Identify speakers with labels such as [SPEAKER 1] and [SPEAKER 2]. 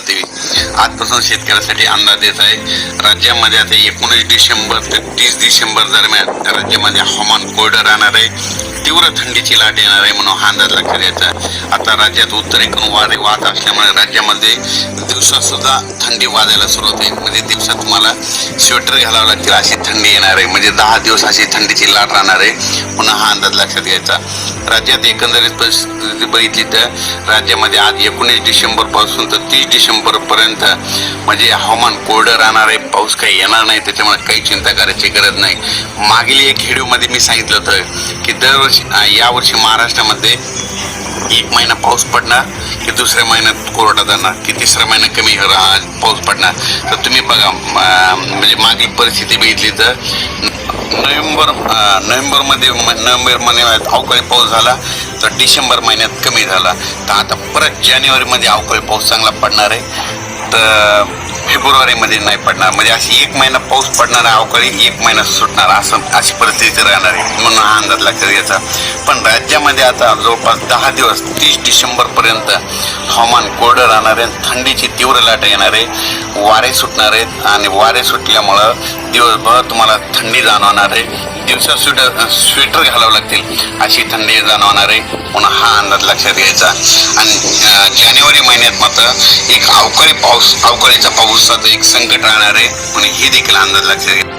[SPEAKER 1] जाते. आजपासून शेतकऱ्यासाठी अंदाज देत आहे. राज्यामध्ये आता एकोणीस डिसेंबर ते तीस डिसेंबर दरम्यान राज्यामध्ये हवामान कोरडं राहणार आहे. तीव्र थंडीची लाट येणार आहे म्हणून हा अंदाज लक्षात घ्यायचा आता राज्यात उत्तरेकडून वारे वाहत असल्यामुळे राज्यामध्ये दिवसात सुद्धा थंडी वाजायला सुरुवात होईल. म्हणजे दिवसात तुम्हाला स्वेटर घालावं लागतील अशी थंडी येणार आहे. म्हणजे दहा दिवस अशी थंडीची लाट राहणार आहे. पुन्हा हा अंदाज लक्षात घ्यायचा. राज्यात एकंदरीत परिस्थिती बघितली तर राज्यामध्ये आज एकोणीस डिसेंबरपासून तर तीस डिसेंबरपर्यंत म्हणजे हवामान कोरडं राहणार आहे. पाऊस काही येणार नाही. त्याच्यामुळे काही चिंता करायची गरज नाही. मागील एक व्हिडिओमध्ये मी सांगितलं होतं की दरवर्षी यावर्षी महाराष्ट्रामध्ये एक महिना पाऊस पडणार की दुसऱ्या महिन्यात कोरडा जाणार की तिसऱ्या महिन्यात कमी पाऊस पडणार. तर तुम्ही बघा म्हणजे मागील परिस्थिती बघितली तर नोव्हेंबर नोव्हेंबरमध्ये म- महिन्यात अवकाळी पाऊस झाला तर डिसेंबर महिन्यात कमी झाला. तर आता परत जानेवारीमध्ये अवकाळी पाऊस चांगला पडणार आहे. तर फेब्रुवारीमध्ये नाही पडणार. म्हणजे अशी एक महिना पाऊस पडणार आहे अवकाळी एक महिना सुटणार असं अशी परिस्थिती राहणार आहे. म्हणून हा अंदाज लक्षात घ्यायचा. पण राज्यामध्ये आता जवळपास दहा दिवस तीस डिसेंबरपर्यंत हवामान कोरडं राहणार आहे. थंडीची तीव्र लाट येणार आहे. वारे सुटणार आहेत. आणि वारे सुटल्यामुळं दिवसभर तुम्हाला थंडी जाणवणार आहे. दिवसा स्वेटर स्वेटर घालावं लागतील अशी थंडी जाणवणार आहे. म्हणून हा अंदाज लक्षात घ्यायचा. आणि जानेवारी महिन्यात मात्र एक अवकाळी पाऊस अवकाळीचा पावसाचं एक संकट राहणार आहे पण हे देखील अंदाज लक्षात